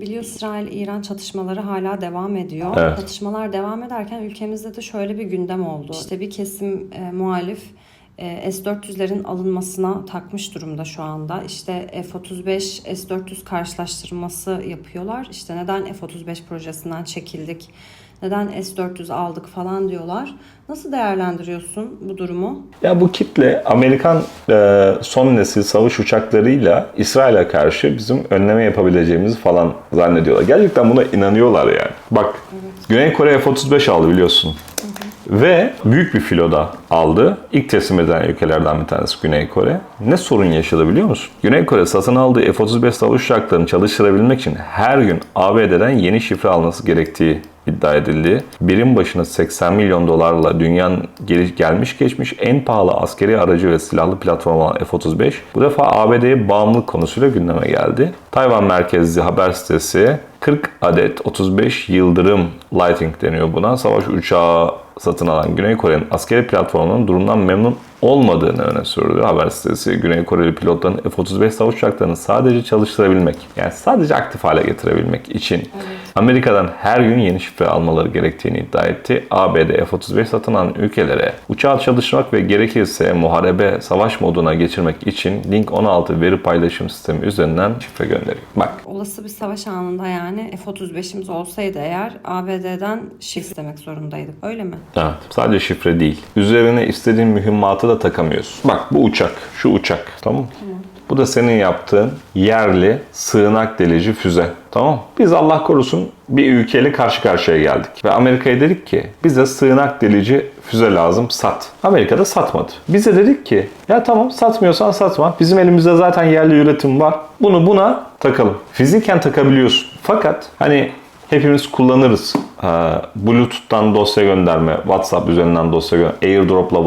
Biliyorsun İsrail-İran çatışmaları hala devam ediyor. Evet. Çatışmalar devam ederken ülkemizde de şöyle bir gündem oldu. İşte bir kesim e, muhalif e, S-400'lerin alınmasına takmış durumda şu anda. İşte F-35, S-400 karşılaştırması yapıyorlar. İşte neden F-35 projesinden çekildik, neden S-400 aldık falan diyorlar. Nasıl değerlendiriyorsun bu durumu? Ya bu kitle Amerikan e, son nesil savaş uçaklarıyla İsrail'e karşı bizim önleme yapabileceğimizi falan zannediyorlar. Gerçekten buna inanıyorlar yani. Bak Güney Kore F-35 aldı biliyorsun. Ve büyük bir filoda aldı. İlk teslim edilen ülkelerden bir tanesi Güney Kore. Ne sorun yaşadı biliyor musun? Güney Kore satın aldığı F-35 savaş uçaklarını çalıştırabilmek için her gün ABD'den yeni şifre alması gerektiği iddia edildi. Birim başına 80 milyon dolarla dünyanın gel- gelmiş geçmiş en pahalı askeri aracı ve silahlı platform olan F-35 bu defa ABD'ye bağımlılık konusuyla gündeme geldi. Tayvan merkezli haber sitesi 40 adet 35 Yıldırım Lighting deniyor buna. Savaş uçağı satın alan Güney Kore'nin askeri platformunun durumdan memnun olmadığını öne sürdü. Haber sitesi Güney Koreli pilotların F-35 savaş uçaklarını sadece çalıştırabilmek, yani sadece aktif hale getirebilmek için Amerika'dan her gün yeni şifre almaları gerektiğini iddia etti. ABD F-35 satın alan ülkelere uçağı çalıştırmak ve gerekirse muharebe savaş moduna geçirmek için Link 16 veri paylaşım sistemi üzerinden şifre gönderiyor. Bak Olası bir savaş anında yani F-35'imiz olsaydı eğer ABD'den şifre istemek zorundaydık. Öyle mi? Evet, sadece şifre değil. Üzerine istediğin mühimmatı da takamıyorsun. Bak bu uçak, şu uçak tamam mı? Bu da senin yaptığın yerli sığınak delici füze. Tamam? Biz Allah korusun bir ülkeyle karşı karşıya geldik. Ve Amerika'ya dedik ki bize sığınak delici füze lazım sat. Amerika'da satmadı. Bize dedik ki ya tamam satmıyorsan satma. Bizim elimizde zaten yerli üretim var. Bunu buna takalım. Fiziken takabiliyorsun. Fakat hani hepimiz kullanırız. Ee, Bluetooth'tan dosya gönderme, WhatsApp üzerinden dosya gönderme, AirDrop'la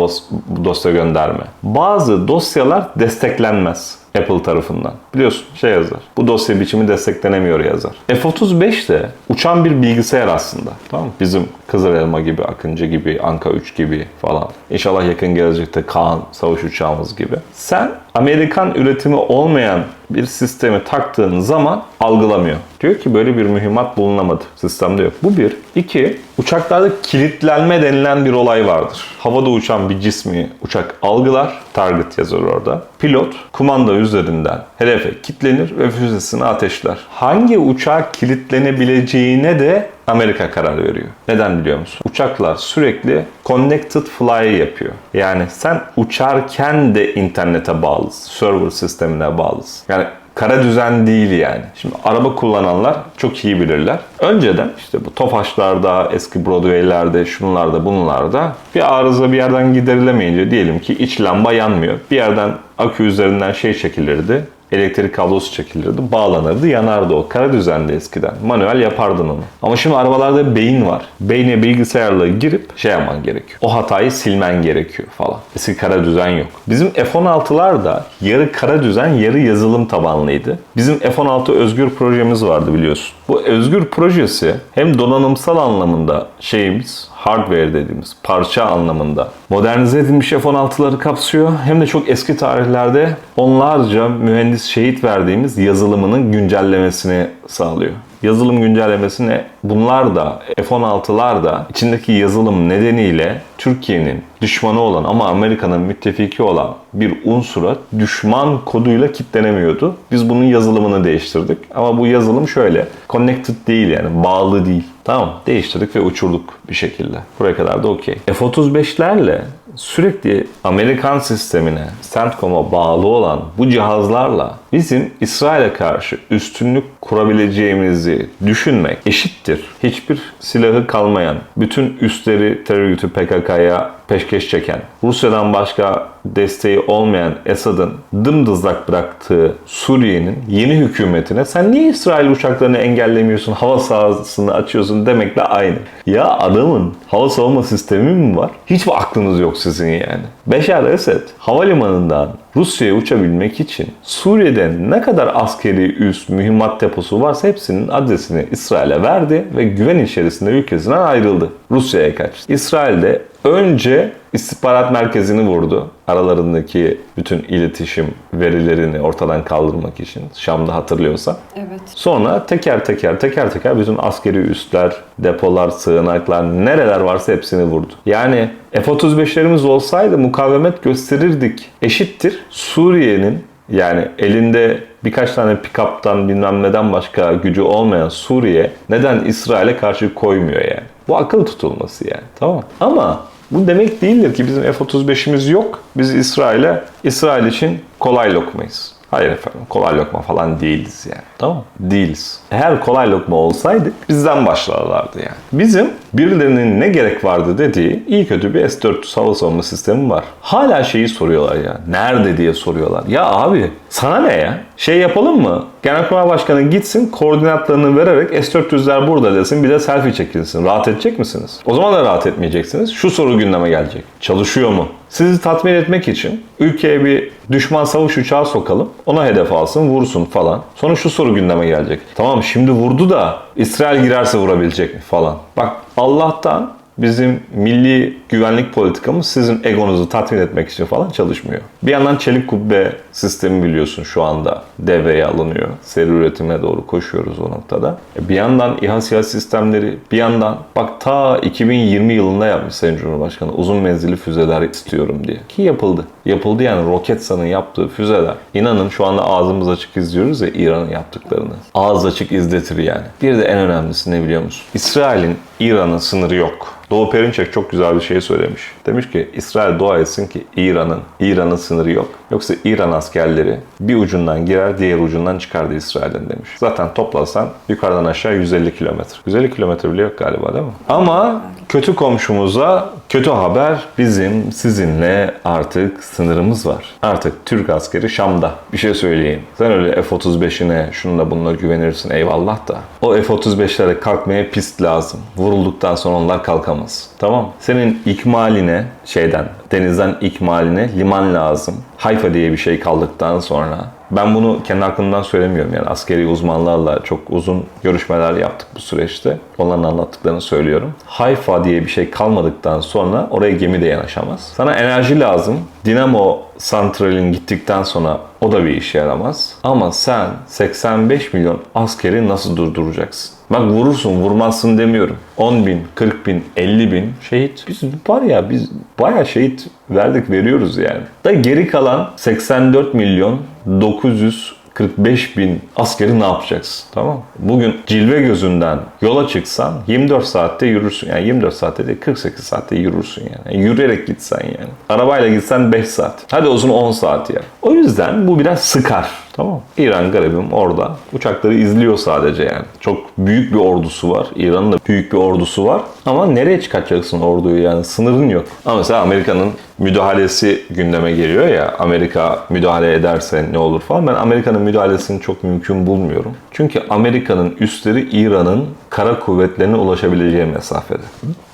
dosya gönderme. Bazı dosyalar desteklenmez Apple tarafından. Biliyorsun şey yazar. Bu dosya biçimi desteklenemiyor yazar. F-35 de uçan bir bilgisayar aslında. Tamam mı? Bizim Kızıl Elma gibi, Akıncı gibi, Anka 3 gibi falan. İnşallah yakın gelecekte Kaan savaş uçağımız gibi. Sen Amerikan üretimi olmayan bir sistemi taktığın zaman algılamıyor. Diyor ki böyle bir mühimmat bulunamadı. Sistemde yok. Bu bir. İki, uçaklarda kilitlenme denilen bir olay vardır. Havada uçan bir cismi uçak algılar. Target yazar orada. Pilot kumanda üzerinden hedefe kilitlenir ve füzesini ateşler. Hangi uçağa kilitlenebileceğine de Amerika karar veriyor. Neden biliyor musun? Uçaklar sürekli connected fly yapıyor. Yani sen uçarken de internete bağlısın. Server sistemine bağlısın. Yani kara düzen değil yani. Şimdi araba kullananlar çok iyi bilirler. Önceden işte bu Tofaşlarda, eski Broadway'lerde, şunlarda, bunlarda bir arıza bir yerden giderilemeyince diyelim ki iç lamba yanmıyor. Bir yerden akü üzerinden şey çekilirdi elektrik kablosu çekilirdi, bağlanırdı, yanardı o. Kara düzende eskiden. Manuel yapardın onu. Ama şimdi arabalarda beyin var. Beyne bilgisayarla girip şey yapman gerekiyor. O hatayı silmen gerekiyor falan. Eski kara düzen yok. Bizim F-16'lar da yarı kara düzen, yarı yazılım tabanlıydı. Bizim F-16 özgür projemiz vardı biliyorsun. Bu özgür projesi hem donanımsal anlamında şeyimiz, hardware dediğimiz parça anlamında modernize edilmiş F-16'ları kapsıyor. Hem de çok eski tarihlerde onlarca mühendis şehit verdiğimiz yazılımının güncellemesini sağlıyor. Yazılım güncellemesi ne? Bunlar da F-16'lar da içindeki yazılım nedeniyle Türkiye'nin düşmanı olan ama Amerika'nın müttefiki olan bir unsura düşman koduyla kitlenemiyordu. Biz bunun yazılımını değiştirdik. Ama bu yazılım şöyle. Connected değil yani bağlı değil. Tamam değiştirdik ve uçurduk bir şekilde. Buraya kadar da okey. F-35'lerle sürekli Amerikan sistemine, CENTCOM'a bağlı olan bu cihazlarla bizim İsrail'e karşı üstünlük kurabileceğimizi düşünmek eşittir. Hiçbir silahı kalmayan, bütün üstleri terör örgütü PKK'ya peşkeş çeken, Rusya'dan başka desteği olmayan Esad'ın dımdızlak bıraktığı Suriye'nin yeni hükümetine sen niye İsrail uçaklarını engellemiyorsun, hava sahasını açıyorsun demekle aynı. Ya adamın hava savunma sistemi mi var? Hiç mi aklınız yok sizin yani? Beşar Esed havalimanından Rusya'ya uçabilmek için Suriye'de ne kadar askeri üs, mühimmat deposu varsa hepsinin adresini İsrail'e verdi ve güven içerisinde ülkesinden ayrıldı. Rusya'ya kaçtı. İsrail'de önce istihbarat merkezini vurdu. Aralarındaki bütün iletişim verilerini ortadan kaldırmak için. Şam'da hatırlıyorsan. Evet. Sonra teker teker teker teker bütün askeri üsler, depolar, sığınaklar nereler varsa hepsini vurdu. Yani F-35'lerimiz olsaydı mukavemet gösterirdik. Eşittir Suriye'nin yani elinde birkaç tane pick-up'tan bilmem neden başka gücü olmayan Suriye neden İsrail'e karşı koymuyor yani? Bu akıl tutulması yani. Tamam. Ama bu demek değildir ki bizim F-35'imiz yok. Biz İsrail'e, İsrail için kolay lokmayız. Hayır efendim kolay lokma falan değiliz yani. Tamam? Değiliz. Eğer kolay lokma olsaydık bizden başlarlardı yani. Bizim birilerinin ne gerek vardı dediği iyi kötü bir S-400 hava savunma sistemi var. Hala şeyi soruyorlar ya. Nerede diye soruyorlar. Ya abi sana ne ya? Şey yapalım mı? Genelkurmay Başkanı gitsin koordinatlarını vererek S-400'ler burada desin bir de selfie çekilsin. Rahat edecek misiniz? O zaman da rahat etmeyeceksiniz. Şu soru gündeme gelecek. Çalışıyor mu? Sizi tatmin etmek için ülkeye bir düşman savaş uçağı sokalım. Ona hedef alsın, vursun falan. Sonra şu soru gündeme gelecek. Tamam şimdi vurdu da İsrail girerse vurabilecek mi falan. Bak Allah'tan bizim milli güvenlik politikamız sizin egonuzu tatmin etmek için falan çalışmıyor. Bir yandan çelik kubbe sistemi biliyorsun şu anda devreye alınıyor. Seri üretime doğru koşuyoruz o noktada. E, Bir yandan İHA SİHA sistemleri, bir yandan bak ta 2020 yılında yapmış Sayın Cumhurbaşkanı uzun menzilli füzeler istiyorum diye. Ki yapıldı. Yapıldı yani Roketsan'ın yaptığı füzeler. İnanın şu anda ağzımız açık izliyoruz ya İran'ın yaptıklarını. Ağız açık izletir yani. Bir de en önemlisi ne biliyor musun? İsrail'in İran'ın sınırı yok. Doğu Perinçek çok güzel bir şey söylemiş. Demiş ki İsrail dua etsin ki İran'ın İran'ın sınırı yok. Yoksa İran askerleri bir ucundan girer diğer ucundan çıkardı İsrail'in demiş. Zaten toplasan yukarıdan aşağı 150 kilometre. 150 kilometre bile yok galiba değil mi? Ama kötü komşumuza kötü haber bizim sizinle artık sınırımız var. Artık Türk askeri Şam'da. Bir şey söyleyeyim. Sen öyle F-35'ine şununla bununla güvenirsin eyvallah da. O F-35'lere kalkmaya pist lazım. Vurulduktan sonra onlar kalkamaz. Tamam. Senin ikmaline şeyden denizden ikmaline liman lazım. Hayfa diye bir şey kaldıktan sonra ben bunu kendi aklımdan söylemiyorum yani askeri uzmanlarla çok uzun görüşmeler yaptık bu süreçte. Onların anlattıklarını söylüyorum. Hayfa diye bir şey kalmadıktan sonra oraya gemi de yanaşamaz. Sana enerji lazım. Dinamo santralin gittikten sonra o da bir işe yaramaz. Ama sen 85 milyon askeri nasıl durduracaksın? Bak vurursun vurmazsın demiyorum. 10 bin, 40 bin, 50 bin şehit. Biz var ya biz bayağı şehit verdik veriyoruz yani. Da geri kalan 84 milyon 945 bin askeri ne yapacaksın? Tamam? Bugün cilve gözünden yola çıksan 24 saatte yürürsün. Yani 24 saatte değil 48 saatte yürürsün yani. yani yürüyerek gitsen yani. Arabayla gitsen 5 saat. Hadi uzun 10 saat ya. O yüzden bu biraz sıkar. Tamam. İran garibim orada. Uçakları izliyor sadece yani. Çok büyük bir ordusu var. İran'ın da büyük bir ordusu var. Ama nereye çıkartacaksın orduyu yani? Sınırın yok. Ama mesela Amerika'nın müdahalesi gündeme geliyor ya. Amerika müdahale ederse ne olur falan. Ben Amerika'nın müdahalesini çok mümkün bulmuyorum. Çünkü Amerika'nın üstleri İran'ın kara kuvvetlerine ulaşabileceği mesafede.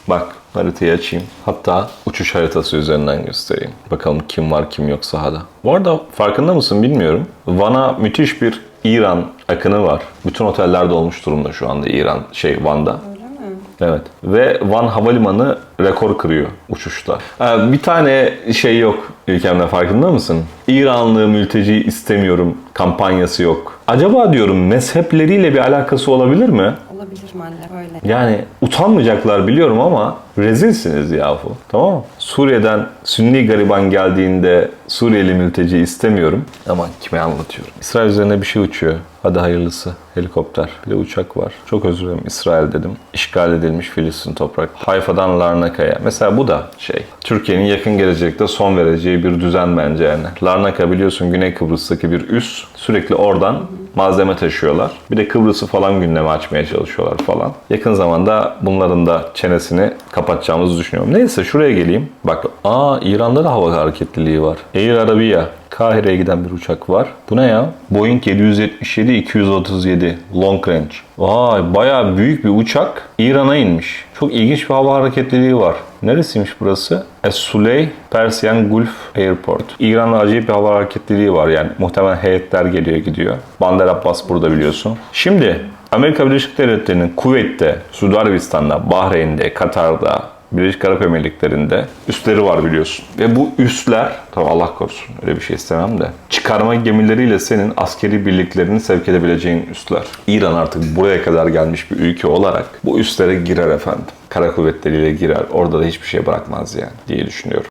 Bak haritayı açayım. Hatta uçuş haritası üzerinden göstereyim. Bakalım kim var kim yok sahada. Bu arada farkında mısın bilmiyorum. Van'a müthiş bir İran akını var. Bütün otellerde olmuş durumda şu anda İran şey Van'da. Evet. Ve Van Havalimanı rekor kırıyor uçuşta. Ha, bir tane şey yok ülkemde farkında mısın? İranlı mülteci istemiyorum kampanyası yok. Acaba diyorum mezhepleriyle bir alakası olabilir mi? Olabilir Malle öyle. Yani utanmayacaklar biliyorum ama rezilsiniz yahu. Tamam mı? Suriye'den Sünni gariban geldiğinde Suriyeli mülteci istemiyorum. Ama kime anlatıyorum? İsrail üzerine bir şey uçuyor. Hadi hayırlısı. Helikopter. Bir de uçak var. Çok özür dilerim İsrail dedim. İşgal edilmiş Filistin toprak. Hayfa'dan Larnaka'ya. Mesela bu da şey. Türkiye'nin yakın gelecekte son vereceği bir düzen bence yani. Larnaka biliyorsun Güney Kıbrıs'taki bir üs. Sürekli oradan malzeme taşıyorlar. Bir de Kıbrıs'ı falan gündeme açmaya çalışıyorlar falan. Yakın zamanda bunların da çenesini kapatacağımızı düşünüyorum. Neyse şuraya geleyim. Bak aa İran'da da hava hareketliliği var. Air Arabia Kahire'ye giden bir uçak var. Bu ne ya? Boeing 777-237 Long Range. Vay bayağı büyük bir uçak İran'a inmiş. Çok ilginç bir hava hareketliliği var. Neresiymiş burası? Es-Suley Persian Gulf Airport. İran'da acayip bir hava hareketliliği var yani. Muhtemelen heyetler geliyor gidiyor. Bandar Abbas burada biliyorsun. Şimdi Amerika Birleşik Devletleri'nin Kuveyt'te, Suudi Arabistan'da, Bahreyn'de, Katar'da, Birleşik Arap Emirlikleri'nde üsleri var biliyorsun. Ve bu üsler, tabi Allah korusun öyle bir şey istemem de, çıkarma gemileriyle senin askeri birliklerini sevk edebileceğin üsler. İran artık buraya kadar gelmiş bir ülke olarak bu üslere girer efendim. Kara kuvvetleriyle girer. Orada da hiçbir şey bırakmaz yani diye düşünüyorum.